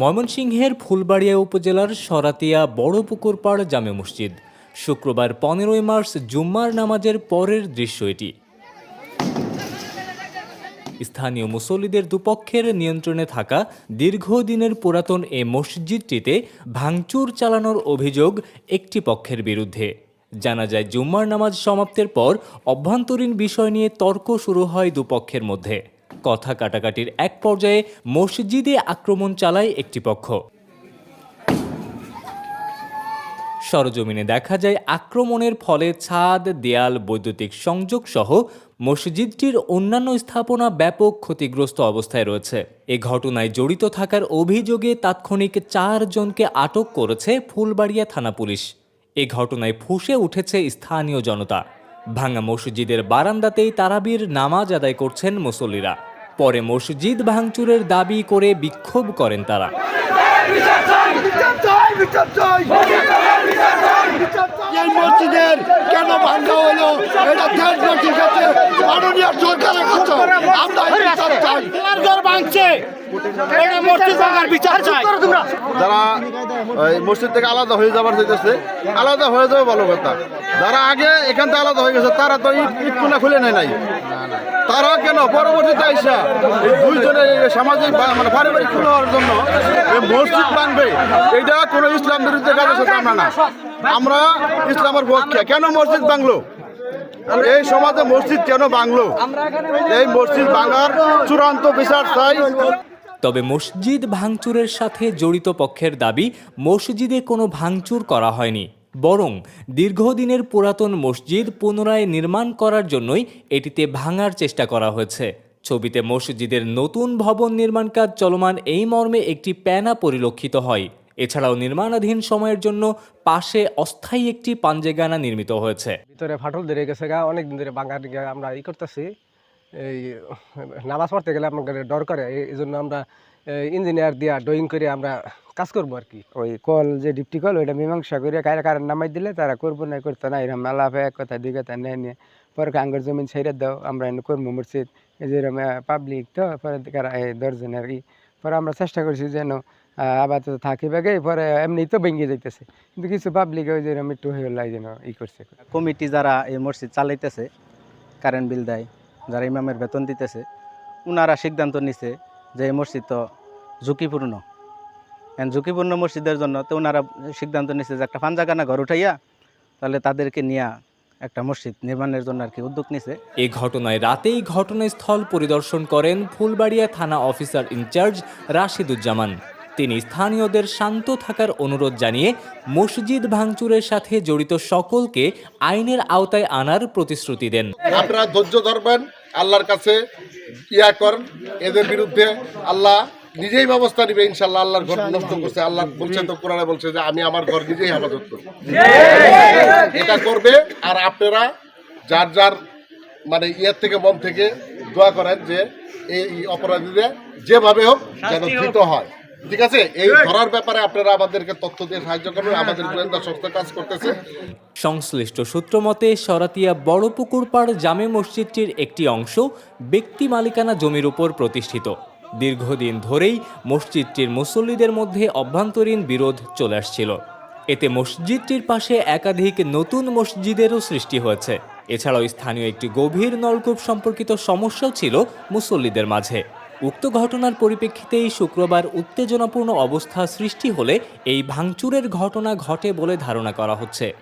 ময়মনসিংহের ফুলবাড়িয়া উপজেলার সরাতিয়া বড় পুকুরপাড় জামে মসজিদ। শুক্রবার পনেরোই মার্চ জুম্মার নামাজের পরের দৃশ্য এটি। স্থানীয় মুসল্লিদের দুপক্ষের নিয়ন্ত্রণে থাকা দীর্ঘদিনের পুরাতন এ মসজিদটিতে ভাঙচুর চালানোর অভিযোগ একটি পক্ষের বিরুদ্ধে। জানা যায়, জুম্মার নামাজ সমাপ্তের পর অভ্যন্তরীণ বিষয় নিয়ে তর্ক শুরু হয় দুপক্ষের মধ্যে। কথা কাটাকাটির এক পর্যায়ে মসজিদে আক্রমণ চালায় একটি পক্ষ। সরজমিনে দেখা যায় আক্রমণের ফলে ছাদ, দেয়াল, বৈদ্যুতিক সংযোগ সহ মসজিদটির অন্যান্য স্থাপনা ব্যাপক ক্ষতিগ্রস্ত অবস্থায় রয়েছে। এ ঘটনায় জড়িত থাকার অভিযোগে তাৎক্ষণিক চারজনকে আটক করেছে ফুলবাড়িয়া থানা পুলিশ। এ ঘটনায় ফুঁসে উঠেছে স্থানীয় জনতা। ভাঙা মসজিদের বারান্দাতেই তারাবির নামাজ আদায় করছেন মুসল্লিরা। পরে মসজিদ ভাঙচুরের দাবি করে বিক্ষোভ করেন তারা। মসজিদের কেন ভাঙ্গা হলো? এটা দেখব ঠিক আছে মাননীয় সরকারের কাছে আমরা বিচার চাই। ঘর ভাঙছে। এটা মসজিদ ভাঙার বিচার চাই। যারা মসজিদ থেকে আলাদা হয়ে যাবার চাইতেছে আলাদা হয়ে যাবে ভালো কথা। যারা আগে এখান থেকে আলাদা হয়ে গেছে তারা তো ইট খুলে নেয় নাই। তারা কেন পরবর্তীতে আইসা এই দুইজনের সামাজিক মানে পারিবারিক খুলে হওয়ার জন্য এই মসজিদ ভাঙবে এটা কোনো ইসলাম বিরুদ্ধে কাজের সাথে আমরা না। আমরা ইসলামের পক্ষে। কেন মসজিদ ভাঙলো এই সমাজে মসজিদ কেন ভাঙলো এই মসজিদ ভাঙার চূড়ান্ত বিচার চাই। তবে মসজিদ ভাঙচুরের সাথে জড়িত পক্ষের দাবি, মসজিদে কোনো ভাঙচুর করা হয়নি। বরং দীর্ঘদিনের পুরাতন মসজিদ পুনরায় নির্মাণ করার জন্যই এটিতে ভাঙার চেষ্টা করা হয়েছে। ছবিতে মসজিদের নতুন ভবন নির্মাণ কাজ চলমান এই মর্মে একটি প্যানা পরিলক্ষিত হয়। এছাড়াও নির্মাণাধীন সময়ের জন্য পাশে অস্থায়ী একটি পাঞ্জেগানা নির্মিত হয়েছে। ভিতরে ফাটল ধরে গেছে গা অনেক দিন ধরে দিকে আমরা ই করতেছি। এই নামাজ পড়তে গেলে আমাদের ডর করে, এই- এই জন্য আমরা ইঞ্জিনিয়ার দিয়া ড্রয়িং করে আমরা কাজ করব আর কি। ওই কল যে ডিপটি কল ওইটা মীমাংসা করে কারে কারণ নামাই দিলে তারা করব না করতো না এরকম আলাপে এক কথা দুই কথা নেয় নিয়ে পরে আঙ্গর জমিন ছেড়ে দাও আমরা এনে করব মসজিদ। এই যে পাবলিক তো পরে এই দশজনের ই পরে আমরা চেষ্টা করছি যেন আহ, আপাতত থাকি বাগে পরে এমনি তো ভেঙে যাইতেছে। কিন্তু কিছু পাবলিক ওই যে এরকম একটু হয়ে যেন ই করছে। কমিটি যারা এই মসজিদ চালাইতেছে কারেন্ট বিল দেয় যারা ইমামের বেতন দিতেছে ওনারা সিদ্ধান্ত নিছে যে এই মসজিদ তো ঝুঁকিপূর্ণ। এখন ঝুঁকিপূর্ণ মসজিদের জন্য তো ওনারা সিদ্ধান্ত নিছে যে একটা পাঞ্জাগানা ঘর উঠাইয়া তাহলে তাদেরকে নিয়ে একটা মসজিদ নির্মাণের জন্য আর কি উদ্যোগ নিছে। এই ঘটনায় রাতেই ঘটনাস্থল পরিদর্শন করেন ফুলবাড়িয়া থানা অফিসার ইনচার্জ রাশিদুজ্জামান। তিনি স্থানীয়দের শান্ত থাকার অনুরোধ জানিয়ে মসজিদ ভাঙচুরের সাথে জড়িত সকলকে আইনের আওতায় আনার প্রতিশ্রুতি দেন। আপনারা ধৈর্য ধরবেন আল্লাহর কাছে ইয়া করেন। এদের বিরুদ্ধে আল্লাহ নিজেই ব্যবস্থা নিবে ইনশাল্লাহ আল্লাহর ঘর নষ্ট করছে। আল্লাহ বলছে তো কোরআনে বলছে যে আমি আমার ঘর নিজেই হেফাজত করব। এটা করবে আর আপনারা যার যার মানে ইয়ের থেকে মন থেকে দোয়া করেন যে এই অপরাধীদের যেভাবে হোক যেন ধৃত হয়। ঠিক আছে? এই ধরার ব্যাপারে আপনারা আমাদেরকে তথ্য দিয়ে সাহায্য করবেন। আমাদের গোয়েন্দা সংস্থা কাজ করতেছে। সংশ্লিষ্ট সূত্র মতে সরাতিয়া বড় পুকুর পুকুরপাড় জামে মসজিদটির একটি অংশ ব্যক্তি মালিকানা জমির উপর প্রতিষ্ঠিত। দীর্ঘদিন ধরেই মসজিদটির মুসল্লিদের মধ্যে অভ্যন্তরীণ বিরোধ চলে আসছিল। এতে মসজিদটির পাশে একাধিক নতুন মসজিদেরও সৃষ্টি হয়েছে। এছাড়াও স্থানীয় একটি গভীর নলকূপ সম্পর্কিত সমস্যাও ছিল মুসল্লিদের মাঝে। উক্ত ঘটনার পরিপ্রেক্ষিতেই শুক্রবার উত্তেজনাপূর্ণ অবস্থা সৃষ্টি হলে এই ভাঙচুরের ঘটনা ঘটে বলে ধারণা করা হচ্ছে।